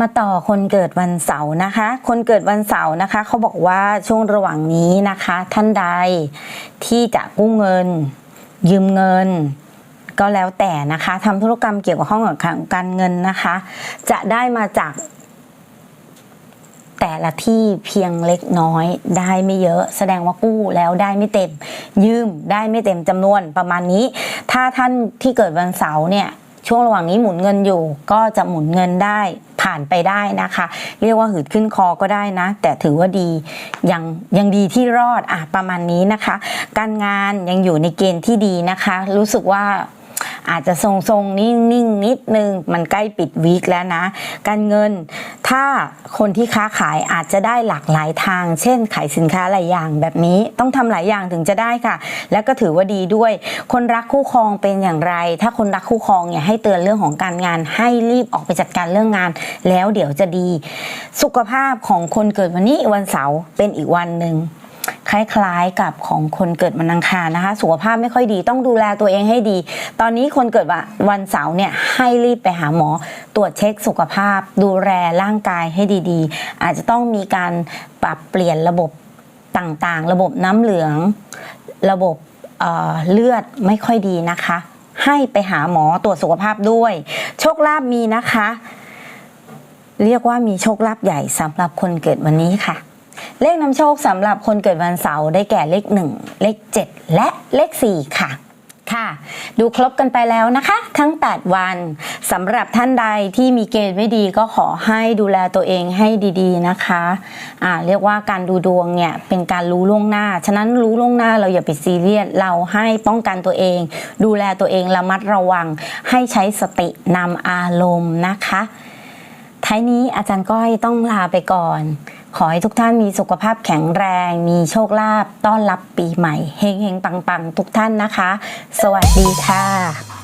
มาต่อคนเกิดวันเสาร์นะคะ คนเกิดวันเสาร์นะคะเขาบอกว่าช่วงระหว่างนี้นะคะ ท่านใดที่จะกู้เงิน ยืมเงิน ก็แล้วแต่นะคะทำธุรกรรมเกี่ยวกับห้องกับการเงินนะคะ จะได้มาจากแต่ละที่เพียงเล็กน้อยได้ไม่เยอะ แสดงว่ากู้แล้วได้ไม่เต็ม ยืมได้ไม่เต็มจำนวนประมาณนี้ ถ้าท่านที่เกิดวันเสาร์เนี่ยช่วงระหว่างนี้หมุนเงินอยู่ก็จะหมุนเงินได้ ผ่านไปได้นะคะ เรียกว่าหืดขึ้นคอก็ได้นะ แต่ถือว่าดียังยังดีที่รอดอะประมาณนี้นะคะ การงานยังอยู่ในเกณฑ์ที่ดีนะคะ รู้สึกว่า อาจจะทรงๆนิ่งๆนิดนึง มันใกล้ปิดวีคแล้วนะ การเงินถ้าคนที่ค้าขายอาจจะได้หลากหลายทาง เช่น ขายสินค้าหลายอย่างแบบนี้ต้องทำหลายอย่างถึงจะได้ค่ะ แล้วก็ถือว่าดีด้วย คนรักคู่ครองเป็นอย่างไร ถ้าคนรักคู่ครองเนี่ยให้เตือนเรื่องของการงาน ให้รีบออกไปจัดการเรื่องงาน แล้วเดี๋ยวจะดี สุขภาพของคนเกิดวันนี้วันเสาร์เป็นอีกวันหนึ่ง คล้ายๆกับของคนเกิดวันอังคารนะคะ สุขภาพไม่ค่อยดีต้องดูแลตัวเองให้ดี ตอนนี้คนเกิดวันเสาร์เนี่ยให้รีบไปหาหมอ ตรวจเช็คสุขภาพ ดูแลร่างกายให้ดีๆ อาจจะต้องมีการปรับเปลี่ยนระบบต่างๆ ระบบน้ำเหลือง ระบบเเลือดไม่ค่อยดีนะคะ ให้ไปหาหมอตรวจสุขภาพด้วย โชคลาภมีนะคะ เรียกว่ามีโชคลาภใหญ่สำหรับคนเกิดวันนี้ค่ะ เลขนำโชคสำหรับคนเกิดวันเสาร์ได้แก่เลข 1 เลข 7 และเลข 4 ค่ะค่ะ ดูครบกันไปแล้วนะคะ ทั้ง 8 วันสำหรับท่านใดที่มีเกณฑ์ไม่ดีก็ขอให้ดูแลตัวเองให้ดีๆนะคะอ่าเรียกว่าการดูดวงเนี่ยเป็นการรู้ล่วงหน้า ฉะนั้นรู้ล่วงหน้าเราอย่าไปซีเรียสเราให้ป้องกันตัวเอง ดูแลตัวเองระมัดระวัง ให้ใช้สตินำอารมณ์นะคะ ท้ายนี้อาจารย์ก้อยต้องลาไปก่อน ขอให้ทุกท่านมีสุขภาพแข็งแรง มีโชคลาภต้อนรับปีใหม่เฮงเฮงปังปังทุกท่านนะคะ สวัสดีค่ะ